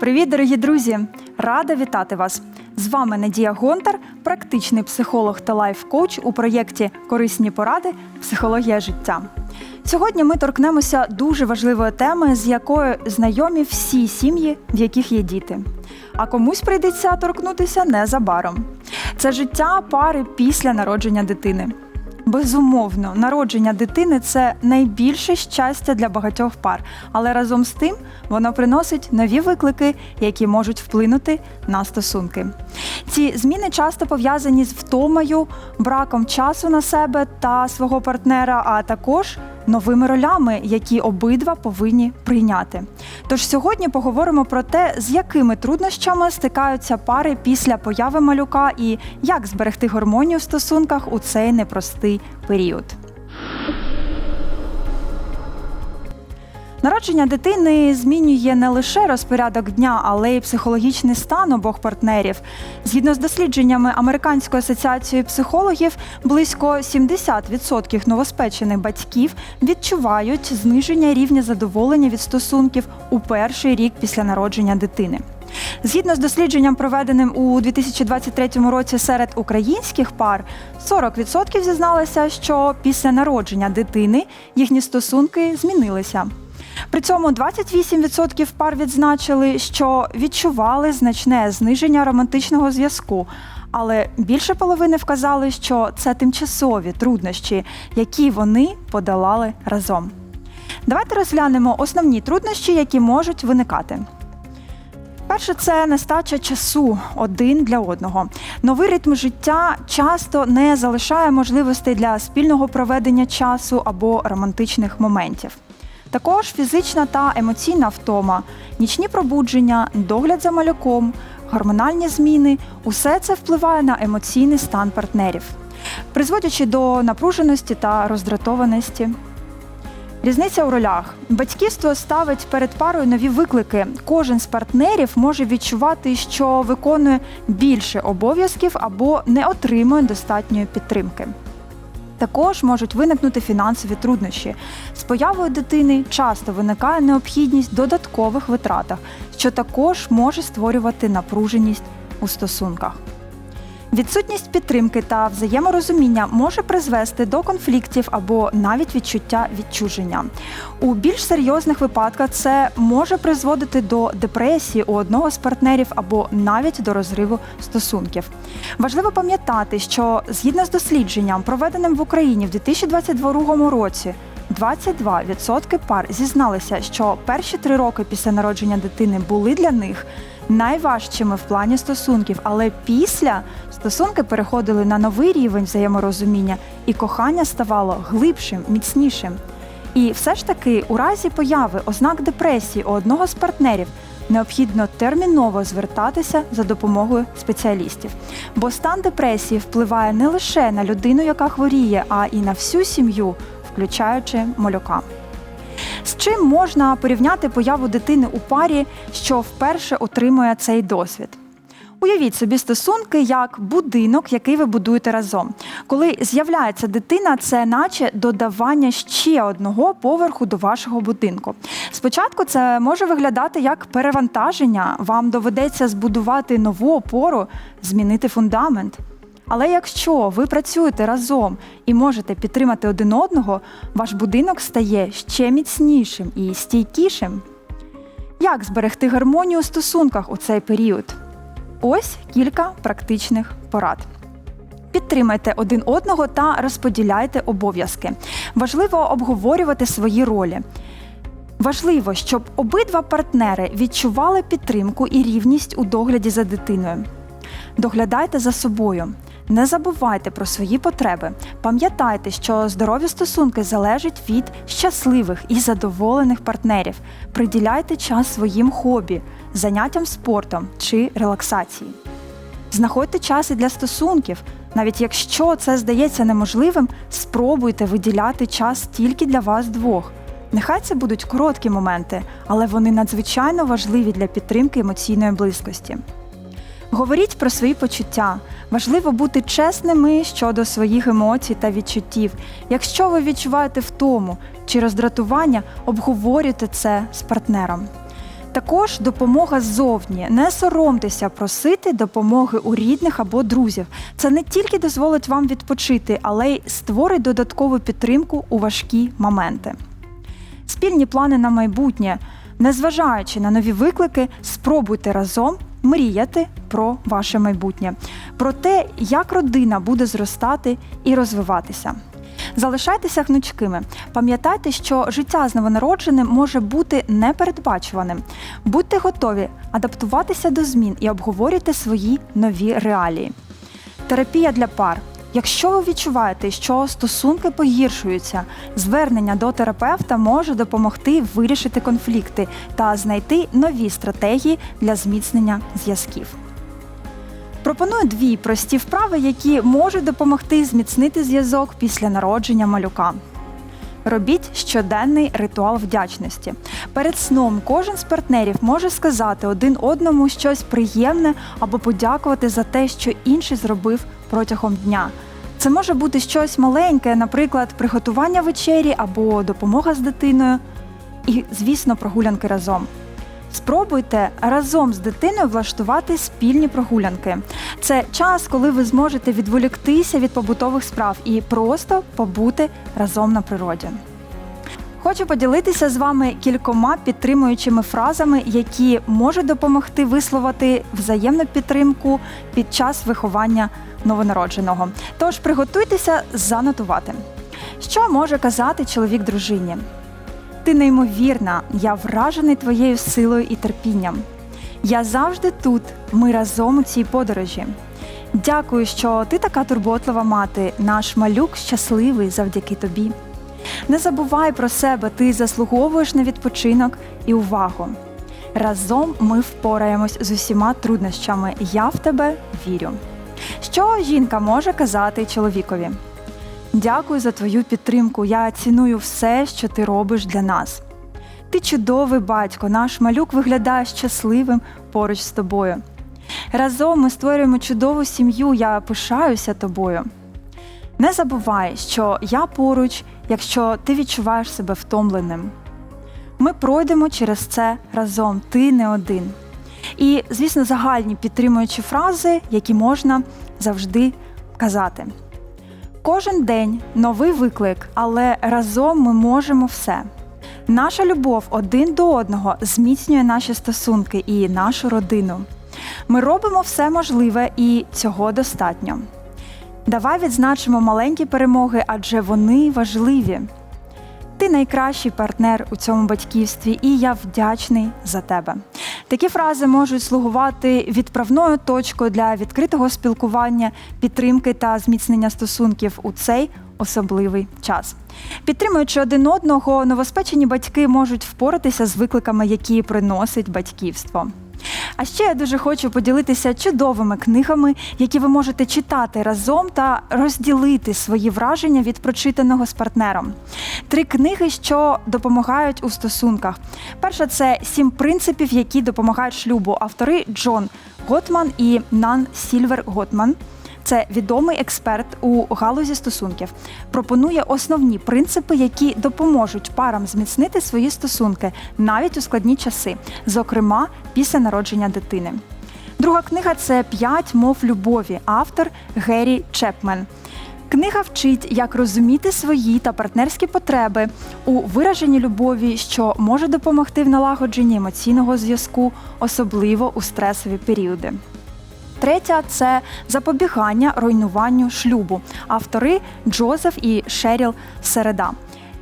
Привіт, дорогі друзі! Рада вітати вас! З вами Надія Гонтар, практичний психолог та лайф-коуч у проєкті Корисні поради Психологія життя. Сьогодні ми торкнемося дуже важливої теми, з якою знайомі всі сім'ї, в яких є діти. А комусь прийдеться торкнутися незабаром. Це життя пари після народження дитини. Безумовно, народження дитини це найбільше щастя для багатьох пар, але разом з тим воно приносить нові виклики, які можуть вплинути на стосунки. Ці зміни часто пов'язані з втомою, браком часу на себе та свого партнера, а також новими ролями, які обидва повинні прийняти. Тож сьогодні поговоримо про те, з якими труднощами стикаються пари після появи малюка і як зберегти гармонію в стосунках у цей непростий період. Народження дитини змінює не лише розпорядок дня, але й психологічний стан обох партнерів. Згідно з дослідженнями Американської асоціації психологів, близько 70% новоспечених батьків відчувають зниження рівня задоволення від стосунків у перший рік після народження дитини. Згідно з дослідженням, проведеним у 2023 році серед українських пар, 40% зізналися, що після народження дитини їхні стосунки змінилися. При цьому 28% пар відзначили, що відчували значне зниження романтичного зв'язку. Але більше половини вказали, що це тимчасові труднощі, які вони подолали разом. Давайте розглянемо основні труднощі, які можуть виникати. Перше, це нестача часу один для одного. Новий ритм життя часто не залишає можливостей для спільного проведення часу або романтичних моментів. Також фізична та емоційна втома, нічні пробудження, догляд за малюком, гормональні зміни усе це впливає на емоційний стан партнерів, призводячи до напруженості та роздратованості. Різниця у ролях. Батьківство ставить перед парою нові виклики. Кожен з партнерів може відчувати, що виконує більше обов'язків або не отримує достатньої підтримки. Також можуть виникнути фінансові труднощі. З появою дитини часто виникає необхідність додаткових витратах, що також може створювати напруженість у стосунках. Відсутність підтримки та взаєморозуміння може призвести до конфліктів або навіть відчуття відчуження. У більш серйозних випадках це може призводити до депресії у одного з партнерів або навіть до розриву стосунків. Важливо пам'ятати, що згідно з дослідженням, проведеним в Україні в 2022 році. 22% пар зізналися, що перші три роки після народження дитини були для них найважчими в плані стосунків, але після стосунки переходили на новий рівень взаєморозуміння, і кохання ставало глибшим, міцнішим. І все ж таки, у разі появи ознак депресії у одного з партнерів необхідно терміново звертатися за допомогою спеціалістів, бо стан депресії впливає не лише на людину, яка хворіє, а і на всю сім'ю, включаючи малюка. З чим можна порівняти появу дитини у парі, що вперше отримує цей досвід? Уявіть собі стосунки як будинок, який ви будуєте разом. Коли з'являється дитина, це наче додавання ще одного поверху до вашого будинку. Спочатку це може виглядати як перевантаження. Вам доведеться збудувати нову опору, змінити фундамент. Але якщо ви працюєте разом і можете підтримати один одного, ваш будинок стає ще міцнішим і стійкішим. Як зберегти гармонію у стосунках у цей період? Ось кілька практичних порад. Підтримайте один одного та розподіляйте обов'язки. Важливо обговорювати свої ролі. Важливо, щоб обидва партнери відчували підтримку і рівність у догляді за дитиною. Доглядайте за собою. Не забувайте про свої потреби. Пам'ятайте, що здорові стосунки залежать від щасливих і задоволених партнерів. Приділяйте час своїм хобі, заняттям спортом чи релаксації. Знаходьте час і для стосунків. Навіть якщо це здається неможливим, спробуйте виділяти час тільки для вас двох. Нехай це будуть короткі моменти, але вони надзвичайно важливі для підтримки емоційної близькості. Говоріть про свої почуття. Важливо бути чесними щодо своїх емоцій та відчуттів. Якщо ви відчуваєте втому чи роздратування, обговорюйте це з партнером. Також допомога ззовні. Не соромтеся просити допомоги у рідних або друзів. Це не тільки дозволить вам відпочити, але й створить додаткову підтримку у важкі моменти. Спільні плани на майбутнє. Незважаючи на нові виклики, спробуйте разом мріяти про ваше майбутнє, про те, як родина буде зростати і розвиватися. Залишайтеся гнучкими. Пам'ятайте, що життя з новонародженим може бути непередбачуваним. Будьте готові адаптуватися до змін і обговорюйте свої нові реалії. Терапія для пар. Якщо ви відчуваєте, що стосунки погіршуються, звернення до терапевта може допомогти вирішити конфлікти та знайти нові стратегії для зміцнення зв'язків. Пропоную дві прості вправи, які можуть допомогти зміцнити зв'язок після народження малюка. Робіть щоденний ритуал вдячності. Перед сном кожен з партнерів може сказати один одному щось приємне або подякувати за те, що інший зробив протягом дня. Це може бути щось маленьке, наприклад, приготування вечері або допомога з дитиною, і, звісно, прогулянки разом. Спробуйте разом з дитиною влаштувати спільні прогулянки. Це час, коли ви зможете відволіктися від побутових справ і просто побути разом на природі. Хочу поділитися з вами кількома підтримуючими фразами, які можуть допомогти висловити взаємну підтримку під час виховання новонародженого. Тож приготуйтеся занотувати. Що може казати чоловік дружині? Ти неймовірна, я вражений твоєю силою і терпінням. Я завжди тут, ми разом у цій подорожі. Дякую, що ти така турботлива мати, наш малюк щасливий завдяки тобі. Не забувай про себе, ти заслуговуєш на відпочинок і увагу. Разом ми впораємось з усіма труднощами. Я в тебе вірю. Що жінка може казати чоловікові? Дякую за твою підтримку. Я ціную все, що ти робиш для нас. Ти чудовий батько, наш малюк виглядає щасливим поруч з тобою. Разом ми створюємо чудову сім'ю, я пишаюся тобою. Не забувай, що я поруч, якщо ти відчуваєш себе втомленим. Ми пройдемо через це разом, ти не один. І, звісно, загальні підтримуючі фрази, які можна завжди казати. Кожен день новий виклик, але разом ми можемо все. Наша любов один до одного зміцнює наші стосунки і нашу родину. Ми робимо все можливе і цього достатньо. Давай відзначимо маленькі перемоги, адже вони важливі. Ти найкращий партнер у цьому батьківстві, і я вдячний за тебе. Такі фрази можуть слугувати відправною точкою для відкритого спілкування, підтримки та зміцнення стосунків у цей особливий час. Підтримуючи один одного, новоспечені батьки можуть впоратися з викликами, які приносить батьківство. А ще я дуже хочу поділитися чудовими книгами, які ви можете читати разом та розділити свої враження від прочитаного з партнером. Три книги, що допомагають у стосунках. Перша це сім принципів, які допомагають шлюбу. Автори Джон Готман і Нан Сільвер Готман це відомий експерт у галузі стосунків. Пропонує основні принципи, які допоможуть парам зміцнити свої стосунки навіть у складні часи, зокрема після народження дитини. Друга книга це П'ять мов любові, автор Геррі Чепмен. Книга вчить, як розуміти свої та партнерські потреби у вираженні любові, що може допомогти в налагодженні емоційного зв'язку, особливо у стресові періоди. Третя це запобігання руйнуванню шлюбу. Автори Джозеф і Шеріл Середа.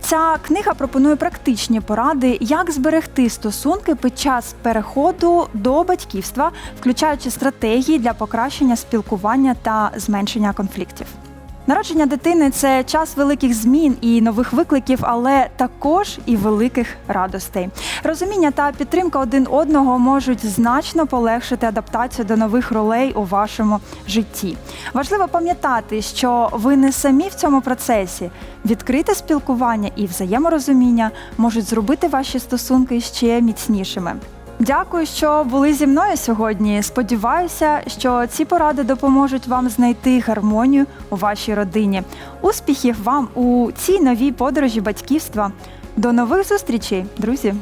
Ця книга пропонує практичні поради, як зберегти стосунки під час переходу до батьківства, включаючи стратегії для покращення спілкування та зменшення конфліктів. Народження дитини це час великих змін і нових викликів, але також і великих радостей. Розуміння та підтримка один одного можуть значно полегшити адаптацію до нових ролей у вашому житті. Важливо пам'ятати, що ви не самі в цьому процесі. Відкрите спілкування і взаєморозуміння можуть зробити ваші стосунки ще міцнішими. Дякую, що були зі мною сьогодні. Сподіваюся, що ці поради допоможуть вам знайти гармонію у вашій родині. Успіхів вам у цій новій подорожі батьківства. До нових зустрічей, друзі!